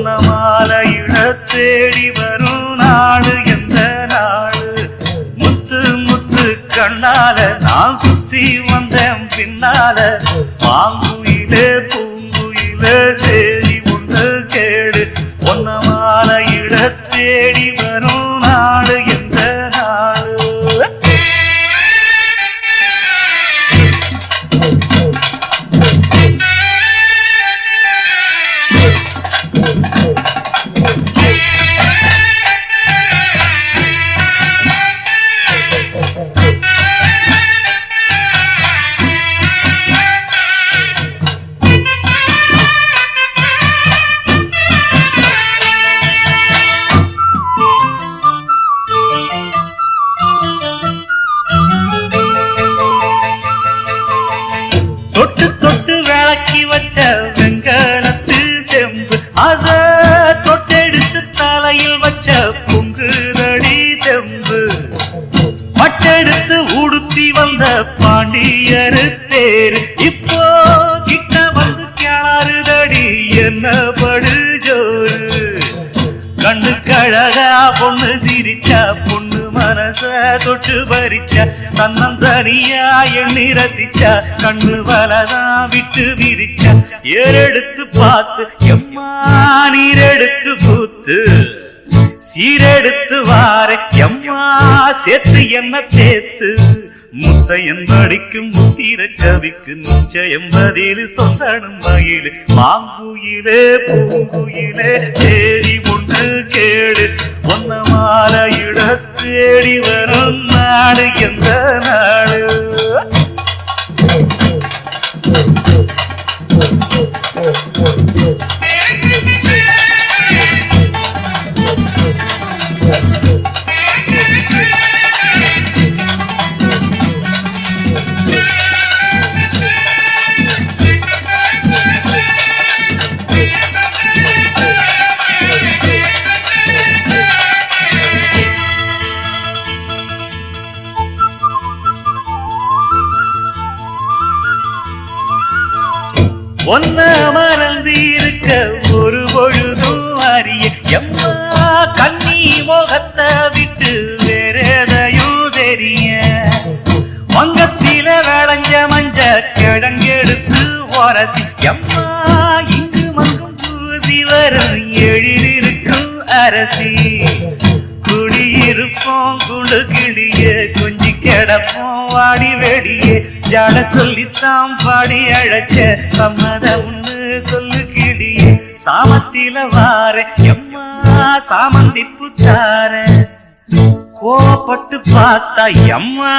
வண்ணமால இட தேடி வரும் நாடு எந்த நாடு? முத்து முத்து கண்ணால நான் சுத்தி வந்தேன் பின்னால. மாங்குயிலே பூங்குயிலே சேரி ஒன்று கேடு. ஒன்ன மாலை தொட்டெடுத்து தலையில் வச்ச பொங்குதடி தெம்பு. பட்டெடுத்து உடுத்தி வந்த பாண்டியரு தேர் இப்போ கிட்ட வந்து கிளறுதடி என்ன படுஜோரு கண்ணு கழகா பொண்ணு சிரிச்சா பொண்ணு. மனச தொட்டு பறிச்ச தன்னந்தனியா எண்ணி ரசிச்ச கண்ணு வலதா விட்டு விரிச்ச ஏறெடுத்து பார்த்து எம்மா நீரெடுத்து பூத்து சீரெடுத்து வார எம்மா சேர்த்து என்ன தேத்து. முத்தையன் படிக்கும் முத்திர கவிக்கு நிச்சயம் பதில் சொந்தனும் மயிலு மாங்குயிலே பூங்குயிலே சேரி என்று கேடு ஒன்ன மாலையிட தேடி வரும் நாடு என்ற ஒன்ன மறந்து இருக்க ஒரு பொழுதும் அறிய எம்மா கண்ணி முகத்தை விட்டு வேற தெரிய. வங்கத்தில விளைஞ்ச மஞ்ச கிழங்கெடுத்து உரசி. எம்மா இங்கு மங்கும் பூசி வரும் எழிலிருக்கும் அரசி. குடியிருப்போம் குழு கிளிய கொஞ்சி கிடப்போம் வாடி வெடியே. ஜாட சொல்லித்தான் பாடி அழைச்ச சம்மதம் ஒண்ணு சொல்லு கிளியே. சாமத்தில வார எம்மா சாமந்தி புத்தார கோபப்பட்டு பார்த்தா எம்மா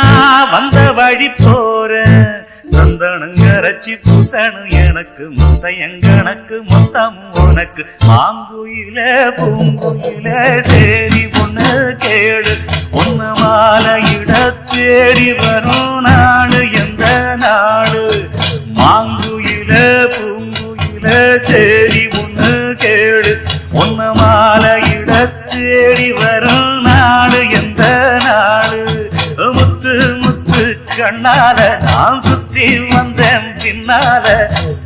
வந்த வழி போற. சந்தனங்கரைச்சி பூசணும் எனக்கு முத்தையங்கணக்கு மொத்தம் உனக்கு. மாங்குயில பூங்குயில சேரி பொண்ணு சேரி உன்னு கேடு உன்ன மால இடத்தேடி வரும் நாடு எந்த நாடு? முத்து முத்து கண்ணால நான் சுத்தி வந்தேன் பின்னால.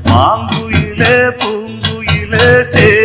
மாங்குயில பூங்குயில சேரி